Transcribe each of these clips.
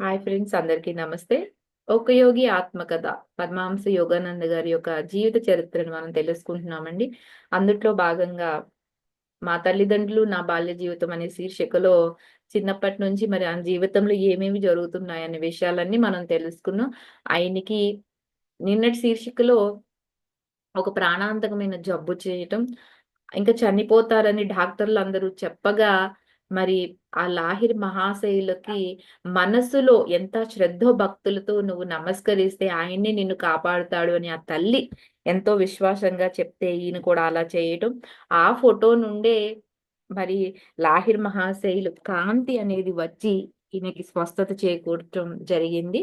Hi friends అందరికీ నమస్తే. ఒక యోగి ఆత్మకథ పరమహంస యోగానంద గారి యొక్క జీవిత చరిత్రను మనం తెలుసుకుంటున్నామండి. అందుట్లో భాగంగా మా తల్లిదండ్రులు నా బాల్య జీవితం అనే శీర్షికలో చిన్నప్పటి నుంచి మరి ఆ జీవితంలో ఏమేమి జరుగుతున్నాయనే విషయాలన్నీ మనం తెలుసుకున్నాం. ఆయనకి నిన్నటి శీర్షికలో ఒక ప్రాణాంతకమైన జబ్బు చేయటం ఇంకా చనిపోతారని డాక్టర్లు అందరూ చెప్పగా మరి ఆ లాహిర్ మహాశయులకి మనసులో ఎంత శ్రద్ధ భక్తులతో నువ్వు నమస్కరిస్తే ఆయన్ని నిన్ను కాపాడుతాడు అని ఆ తల్లి ఎంతో విశ్వాసంగా చెప్తే ఈయన కూడా అలా చేయటం. ఆ ఫోటో నుండే మరి లాహిర్ మహాశైలు కాంతి అనేది వచ్చి ఈయనకి స్వస్థత చేకూర్చడం జరిగింది.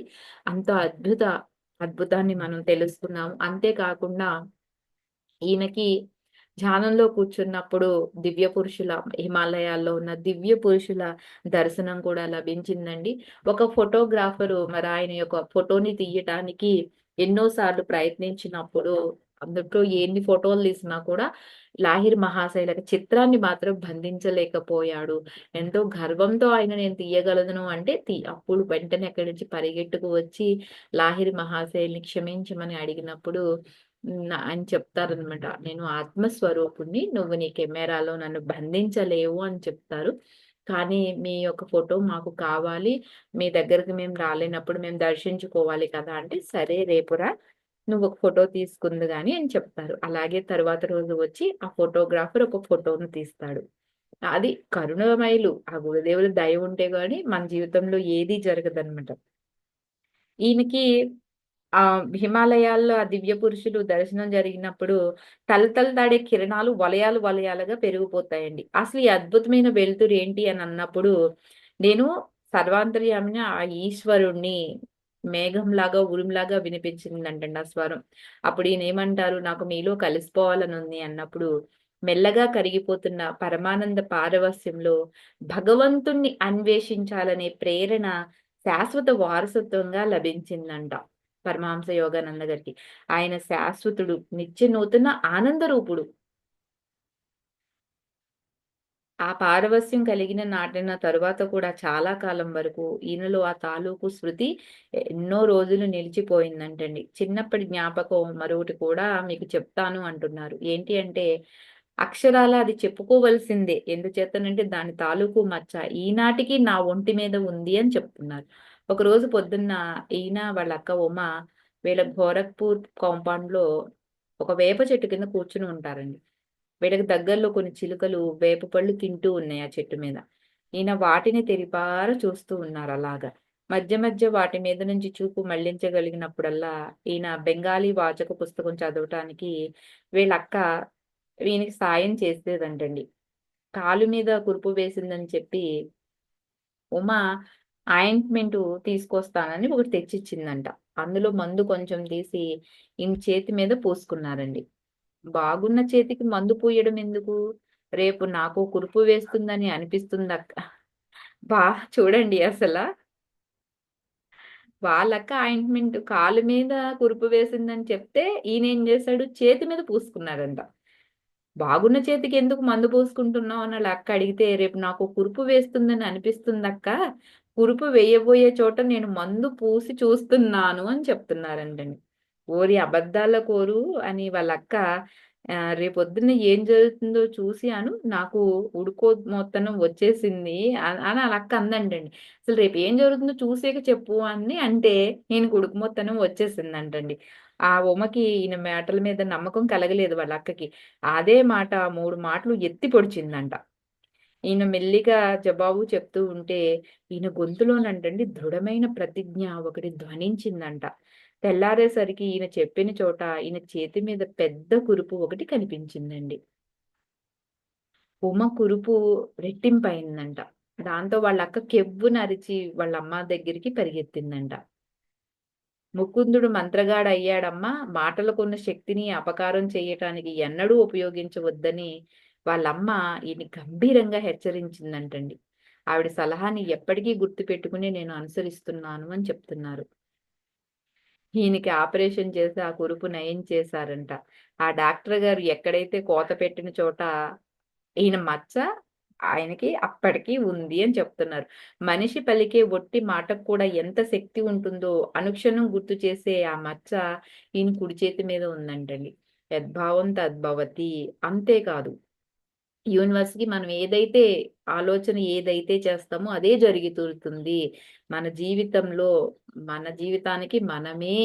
అంత అద్భుత అద్భుతాన్ని మనం తెలుసుకున్నాము. అంతేకాకుండా ఈయనకి ధ్యానంలో కూర్చున్నప్పుడు దివ్య పురుషుల హిమాలయాల్లో ఉన్న దివ్య పురుషుల దర్శనం కూడా లభించిందండి. ఒక ఫోటోగ్రాఫరు మరి ఆయన యొక్క ఫోటోని తీయటానికి ఎన్నోసార్లు ప్రయత్నించినప్పుడు అందులో ఎన్ని ఫోటోలు తీసినా కూడా లాహిర్ మహాశైల చిత్రాన్ని మాత్రం బంధించలేకపోయాడు. ఎంతో గర్వంతో ఆయన నేను తీయగలను అంటే తీ అప్పుడు వెంటనే అక్కడి నుంచి పరిగెట్టుకు వచ్చి లాహిర్ మహాశైల్ని క్షమించమని అడిగినప్పుడు ఆయన చెప్తారనమాట నేను ఆత్మస్వరూపుణ్ణి నువ్వు నీ కెమెరాలో నన్ను బంధించలేవు అని చెప్తారు. కానీ మీ యొక్క ఫోటో మాకు కావాలి. మీ దగ్గరికి మేము రాలేనప్పుడు మేము దర్శించుకోవాలి కదా అంటే సరే రేపురా నువ్వు ఒక ఫోటో తీసుకుంది కానీ అని చెప్తారు. అలాగే తర్వాత రోజు వచ్చి ఆ ఫోటోగ్రాఫర్ ఒక ఫోటోను తీస్తాడు. అది కరుణమైలు ఆ గురుదేవులు దయ ఉంటే కానీ మన జీవితంలో ఏది జరగదనమాట ఈయనకి ఆ హిమాలయాల్లో ఆ దివ్య పురుషులు దర్శనం జరిగినప్పుడు తలతలదాడే కిరణాలు వలయాలు వలయాలుగా పెరిగిపోతాయండి. అసలు ఈ అద్భుతమైన వెలుతురు ఏంటి అని అన్నప్పుడు నేను సర్వాంతర్యామిన ఆ ఈశ్వరుణ్ణి మేఘంలాగా ఉరుంలాగా వినిపించిందంటండి ఆ స్వరం. అప్పుడు ఈయన ఏమంటారు? నాకు మీలో కలిసిపోవాలని ఉంది అన్నప్పుడు మెల్లగా కరిగిపోతున్న పరమానంద పారవస్యంలో భగవంతుణ్ణి అన్వేషించాలనే ప్రేరణ శాశ్వత వారసత్వంగా లభించిందంట. పరమహంస యోగానంద గారికి. ఆయన శాశ్వతుడు నిత్య నూతన ఆనంద రూపుడు ఆ పారవస్యం కలిగిన నాటిన తరువాత కూడా చాలా కాలం వరకు ఈయనలో ఆ తాలూకు శృతి ఎన్నో రోజులు నిలిచిపోయిందంటండి. చిన్నప్పటి జ్ఞాపకం మరొకటి కూడా మీకు చెప్తాను అంటున్నారు. ఏంటి అంటే అక్షరాల అది చెప్పుకోవలసిందే. ఎందుచేతనంటే దాని తాలూకు మచ్చ ఈనాటికి నా ఒంటి మీద ఉంది అని చెప్తున్నారు. ఒకరోజు పొద్దున్న ఈయన వాళ్ళ అక్క ఉమ వీళ్ళ గోరఖ్పూర్ కాంపౌండ్లో ఒక వేప చెట్టు కింద కూర్చుని ఉంటారండి. వీళ్ళకి దగ్గరలో కొన్ని చిలుకలు వేప పళ్ళు తింటూ ఉన్నాయి ఆ చెట్టు మీద. ఈయన వాటిని తెరిపార చూస్తూ ఉన్నారు అలాగా. మధ్య మధ్య వాటి మీద నుంచి చూపు మళ్ళించగలిగినప్పుడల్లా ఈయన బెంగాలీ వాచక పుస్తకం చదవటానికి వీళ్ళ అక్క ఈయనకి సాయం చేసేదంటండి. కాలు మీద కురుపు వేసిందని చెప్పి ఉమా ఆయింట్మెంట్ తీసుకొస్తానని ఒకటి తెచ్చిచ్చిందంట. అందులో మందు కొంచెం తీసి ఈయన చేతి మీద పూసుకున్నారండి. బాగున్న చేతికి మందు పూయడం ఎందుకు? రేపు నాకు కురుపు వేస్తుందని అనిపిస్తుంది అక్క బా చూడండి అసలు. వాళ్ళక్క ఆయింట్మెంట్ కాలు మీద కురుపు వేసిందని చెప్తే ఈయన ఏం చేశాడు? చేతి మీద పూసుకున్నారంట. బాగున్న చేతికి ఎందుకు మందు పూసుకుంటున్నావు? అని అక్క అడిగితే రేపు నాకు కురుపు వేస్తుందని అనిపిస్తుంది పురుపు వేయబోయే చోట నేను మందు పూసి చూస్తున్నాను అని చెప్తున్నారంటండి. ఓరి అబద్ధాల కోరు అని వాళ్ళ అక్క రేపొద్దున ఏం జరుగుతుందో చూసి అను నాకు ఉడుకో మొత్తం వచ్చేసింది అని వాళ్ళ అక్క అందండి అసలు రేపు ఏం జరుగుతుందో చూసాక చెప్పు అని అంటే నేను ఉడుకు మొత్తం వచ్చేసిందంటండి. ఆ ఉమకి ఈయన మాటల మీద నమ్మకం కలగలేదు వాళ్ళ అక్కకి అదే మాట మూడు మాటలు ఎత్తి పొడిచిందంట. ఈయన మెల్లిగా జవాబు చెప్తూ ఉంటే ఈయన గొంతులోనంటండి దృఢమైన ప్రతిజ్ఞ ఒకటి ధ్వనించిందంట. తెల్లారేసరికి ఈయన చెప్పిన చోట ఈయన చేతి మీద పెద్ద కురుపు ఒకటి కనిపించిందండి. ఉమ కురుపు రెట్టింపైందంట దాంతో వాళ్ళ అక్క కెవ్వు నరిచి వాళ్ళ అమ్మ దగ్గరికి పరిగెత్తిందంట. ముకుందుడు మంత్రగాడు అయ్యాడమ్మా మాటలకున్న శక్తిని అపకారం చేయటానికి ఎన్నడూ ఉపయోగించవద్దని వాళ్ళమ్మ ఈయన గంభీరంగా హెచ్చరించిందంటండి ఆవిడ సలహాని ఎప్పటికీ గుర్తు పెట్టుకుని నేను అనుసరిస్తున్నాను అని చెప్తున్నారు ఈయనకి ఆపరేషన్ చేసి ఆ కురుపు నయం చేశారంట ఆ డాక్టర్ గారు ఎక్కడైతే కోత పెట్టిన చోట ఈయన మచ్చ ఆయనకి అప్పటికి ఉంది అని చెప్తున్నారు. మనిషి పలికే ఒట్టి మాటకు కూడా ఎంత శక్తి ఉంటుందో అనుక్షణం గుర్తు చేసే ఆ మచ్చ ఈయన కుడి చేతి మీద ఉందంటండి. యద్భావం తద్భవతి. అంతేకాదు యూనివర్స్‌కి మనం ఏదైతే ఆలోచన ఏదైతే చేస్తామో అదే జరుగుతుంది. మన జీవితంలో మన జీవితానికి మనమే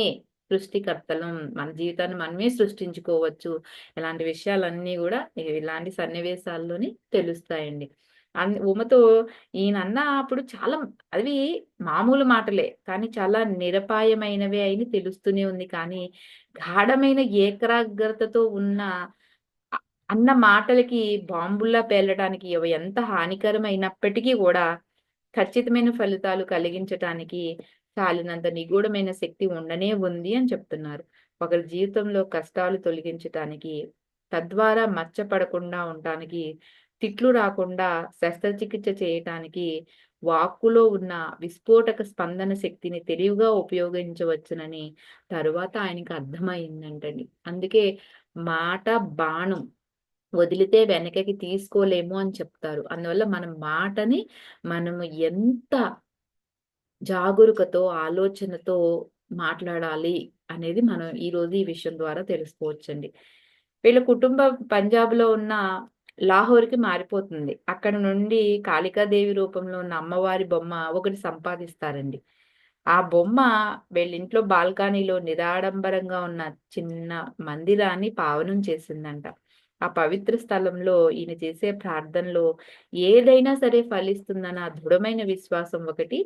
సృష్టికర్తలం. మన జీవితాన్ని మనమే సృష్టించుకోవచ్చు. ఇలాంటి విషయాలన్నీ కూడా ఇలాంటి సన్నివేశాల్లోని తెలుస్తాయండి. అన్ ఉమతో ఈయనన్న అప్పుడు చాలా అవి మామూలు మాటలే. కానీ చాలా నిరపాయమైనవే అయిన తెలుస్తూనే ఉంది. కానీ గాఢమైన ఏకాగ్రతతో ఉన్న అన్న మాటలకి బాంబుల్లా పేలడానికి అవి ఎంత హానికరమైనప్పటికీ కూడా ఖచ్చితమైన ఫలితాలు కలిగించటానికి చాలినంత నిగూఢమైన శక్తి ఉండనే ఉంది అని చెప్తున్నారు. ఒకరి జీవితంలో కష్టాలు తొలగించటానికి, తద్వారా మచ్చపడకుండా ఉండటానికి, తిట్లు రాకుండా శస్త్రచికిత్స చేయటానికి వాక్కులో ఉన్న విస్ఫోటక స్పందన శక్తిని తెలివిగా ఉపయోగించవచ్చునని తరువాత ఆయనకి అర్థమైందంటండి అందుకే మాట బాణం వదిలితే వెనకకి తీసుకోలేము అని చెప్తారు. అందువల్ల మన మాటని మనము ఎంత జాగరూకతో, ఆలోచనతో మాట్లాడాలి అనేది మనం ఈరోజు ఈ విషయం ద్వారా తెలుసుకోవచ్చండి. వీళ్ళ కుటుంబం పంజాబ్‌లో ఉన్న లాహోర్‌కి మారిపోతుంది. అక్కడ నుండి కాళికాదేవి రూపంలో ఉన్న అమ్మవారి బొమ్మ ఒకటి సంపాదిస్తారండి. ఆ బొమ్మ వీళ్ళింట్లో బాల్కనీలో నిరాడంబరంగా ఉన్న చిన్న మందిరాన్ని పావనం చేసిందంట. ఆ పవిత్ర స్థలంలో ఈయన చేసే ప్రార్థనలో ఏదైనా సరే ఫలిస్తుందన్న దృఢమైన విశ్వాసం ఒకటి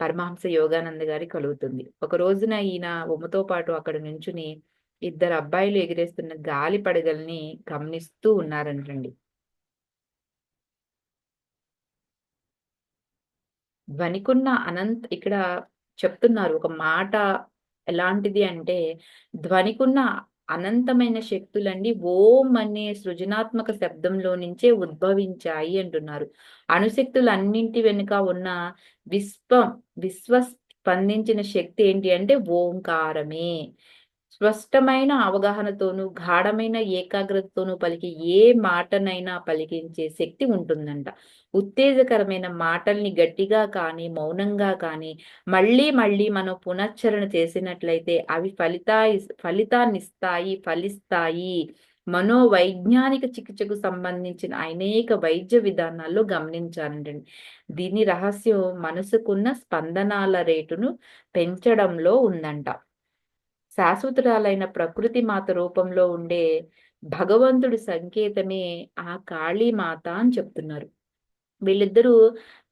పరమహంస యోగానంద గారి కలుగుతుంది. ఒక రోజున ఈయన ఉమ్మతో పాటు అక్కడ నుంచుని ఇద్దరు అబ్బాయిలు ఎగిరేస్తున్న గాలి పడగల్ని గమనిస్తూ ఉన్నారంటండి. ధ్వనికున్న అనంత్ ఇక్కడ చెప్తున్నారు. ఒక మాట ఎలాంటిది అంటే ధ్వనికున్న అనంతమైన శక్తులండి ఓం అనే సృజనాత్మక శబ్దంలో నుంచే ఉద్భవించాయి అంటున్నారు. అణుశక్తులన్నింటి వెనుక ఉన్న విశ్వం విశ్వ స్పందించిన శక్తి ఏంటి అంటే ఓంకారమే. స్పష్టమైన అవగాహనతోనూ, గాఢమైన ఏకాగ్రతతోనూ పలికి ఏ మాటనైనా పలికించే శక్తి ఉంటుందంట. ఉత్తేజకరమైన మాటల్ని గట్టిగా కానీ, మౌనంగా కానీ మళ్ళీ మళ్ళీ మనం పునశ్చరణ చేసినట్లయితే అవి ఫలితాయి ఫలితాన్నిస్తాయి, ఫలిస్తాయి. మనోవైజ్ఞానిక చికిత్సకు సంబంధించిన అనేక వైద్య విధానాల్లో గమనించాలండి దీని రహస్యం మనసుకున్న స్పందనాల రేటును పెంచడంలో ఉందంట. శాశ్వతురాలైన ప్రకృతి మాత రూపంలో ఉండే భగవంతుడి సంకేతమే ఆ కాళీమాత అని చెప్తున్నారు. వీళ్ళిద్దరూ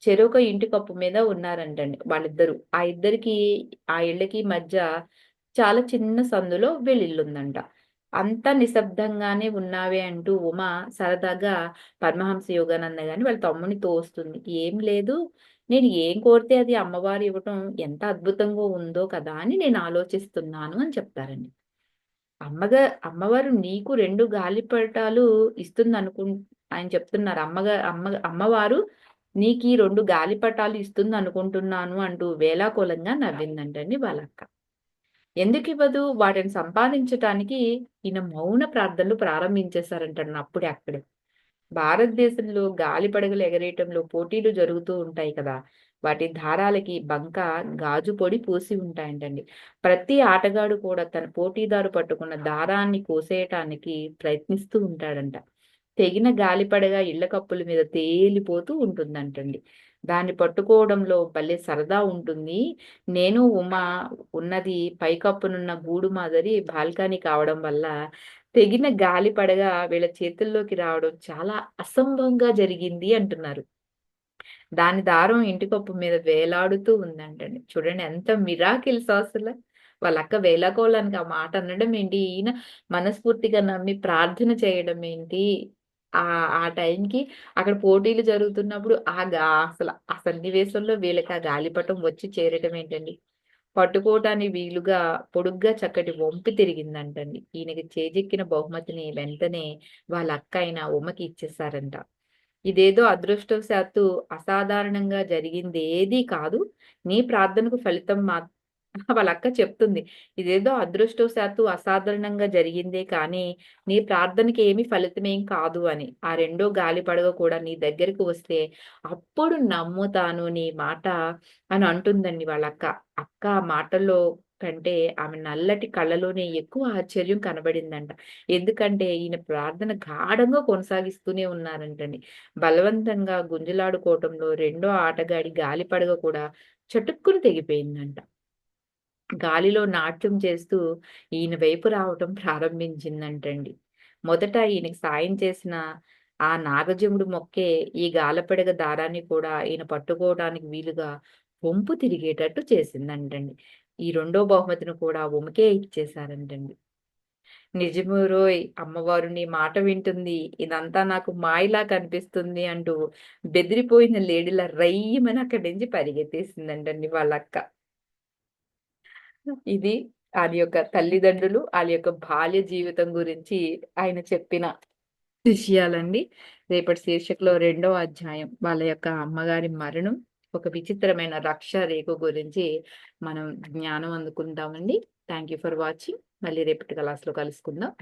చెరొక ఇంటి కప్పు మీద ఉన్నారంటండి వాళ్ళిద్దరూ. ఆ ఇద్దరికి ఆ ఇళ్ళకి మధ్య చాలా చిన్న సందులో వీళ్ళిల్లుందంట. అంతా నిశ్శబ్దంగానే ఉన్నావే అంటూ ఉమ సరదాగా పరమహంస యోగానంద గాని వాళ్ళ తమ్ముని తోస్తుంది. ఏం లేదు నేను ఏం కోరితే అది అమ్మవారు ఇవ్వటం ఎంత అద్భుతంగా ఉందో కదా అని నేను ఆలోచిస్తున్నాను అని చెప్తారండి. అమ్మగా అమ్మవారు నీకు రెండు గాలిపటాలు ఇస్తుంది అనుకు ఆయన చెప్తున్నారు. అమ్మగా అమ్మ అమ్మవారు నీకు రెండు గాలిపటాలు ఇస్తుంది అనుకుంటున్నాను అంటూ వేళాకోళంగా నవ్విందంటండి వాళ్ళక్క. ఎందుకు ఇవ్వదు వాటిని సంపాదించటానికి ఈయన మౌన ప్రార్థనలు ప్రారంభించేశారంటండి అప్పుడే అక్కడే. భారతదేశంలో గాలి పడగలు ఎగరేయటంలో పోటీలు జరుగుతూ ఉంటాయి కదా! వాటి దారాలకి బంక, గాజు పొడి పూసి ఉంటాయంటండి. ప్రతి ఆటగాడు కూడా తన పోటీదారు పట్టుకున్న దారాన్ని కోసేయటానికి ప్రయత్నిస్తూ ఉంటాడంట. తెగిన గాలిపడగ ఇళ్ళ కప్పుల మీద తేలిపోతూ ఉంటుందంటండి. దాన్ని పట్టుకోవడంలో భలే సరదా ఉంటుంది. నేను, ఉమా ఉన్నది పైకప్పునున్న గూడు మాదిరి బాల్కనీ కావడం వల్ల తెగిన గాలి పడగా వీళ్ళ చేతుల్లోకి రావడం చాలా అసంభవంగా జరిగింది అంటున్నారు. దాని దారం ఇంటికొప్పు మీద వేలాడుతూ ఉందంటండి. చూడండి ఎంత మిరాకిల్స్ వాళ్ళ అక్క వేలాకోవడానికి ఆ మాట అనడం ఏంటి, ఈయన మనస్ఫూర్తిగా నమ్మి ప్రార్థన చేయడం ఏంటి, ఆ ఆ టైంకి అక్కడ పోటీలు జరుగుతున్నప్పుడు ఆ గా అసలు ఆ సన్నివేశంలో వీళ్ళకి ఆ గాలిపటం వచ్చి చేరటం ఏంటండి. పట్టుకోవటానికి వీలుగా పొడుగ్గా చక్కటి వంపి తిరిగిందంటండి. ఈయనకి చేజిక్కిన బహుమతిని వెంటనే వాళ్ళ అక్క అయిన ఉమకి ఇచ్చేశారంట. ఇదేదో అదృష్టవశాత్తు అసాధారణంగా జరిగిందేదీ కాదు. నీ ప్రార్థనకు ఫలితం మా వాళ్ళ అక్క చెప్తుంది. "ఇదేదో అదృష్టవశాత్తు అసాధారణంగా జరిగిందే కానీ, నీ ప్రార్థనకి ఏమి ఫలితమేం కాదు" అని. ఆ రెండో గాలి పడగ కూడా నీ దగ్గరికి వస్తే, అప్పుడు నమ్ముతాను నీ మాట అని అంటుందండి వాళ్ళ అక్క. అక్క మాటల్లో కంటే ఆమె నల్లటి కళ్ళలోనే ఎక్కువ ఆశ్చర్యం కనబడిందంట. ఎందుకంటే ఈయన ప్రార్థన గాఢంగా కొనసాగిస్తూనే ఉన్నారంటండి. బలవంతంగా గుంజలాడుకోవటంలో రెండో ఆటగాడి గాలి పడగ కూడా చటుక్కును తెగిపోయిందంట. గాలిలో నాట్యం చేస్తూ ఈయన వైపు రావటం ప్రారంభించిందంటండి. మొదట ఈయనకి సాయం చేసిన ఆ నాగజముడు మొక్కే ఈ గాలపడగ దారాన్ని కూడా ఈయన పట్టుకోవడానికి వీలుగా వంపు తిరిగేటట్టు చేసిందంటండి. ఈ రెండో బహుమతిని కూడా ఉమకే ఇచ్చేశారంటండి. నిజమురోయ్ అమ్మవారు నీ మాట వింటుంది. ఇదంతా నాకు మాయలా కనిపిస్తుంది అంటూ బెదిరిపోయిన లేడీలా రయ్యమని అక్కడి నుంచి పరిగెత్తేసిందంటండి వాళ్ళక్క. ఇది ఆయన యొక్క తల్లిదండ్రులు, వాళ్ళ యొక్క బాల్య జీవితం గురించి ఆయన చెప్పిన విషయాలండి. రేపటి శీర్షికలో రెండో అధ్యాయం వాళ్ళ యొక్క అమ్మగారి మరణం, ఒక విచిత్రమైన రక్ష రేఖ గురించి మనం జ్ఞానం అందుకుంటామండి. Thank you for watching. మళ్ళీ రేపటి క్లాస్‌లో కలుసుకుందాం.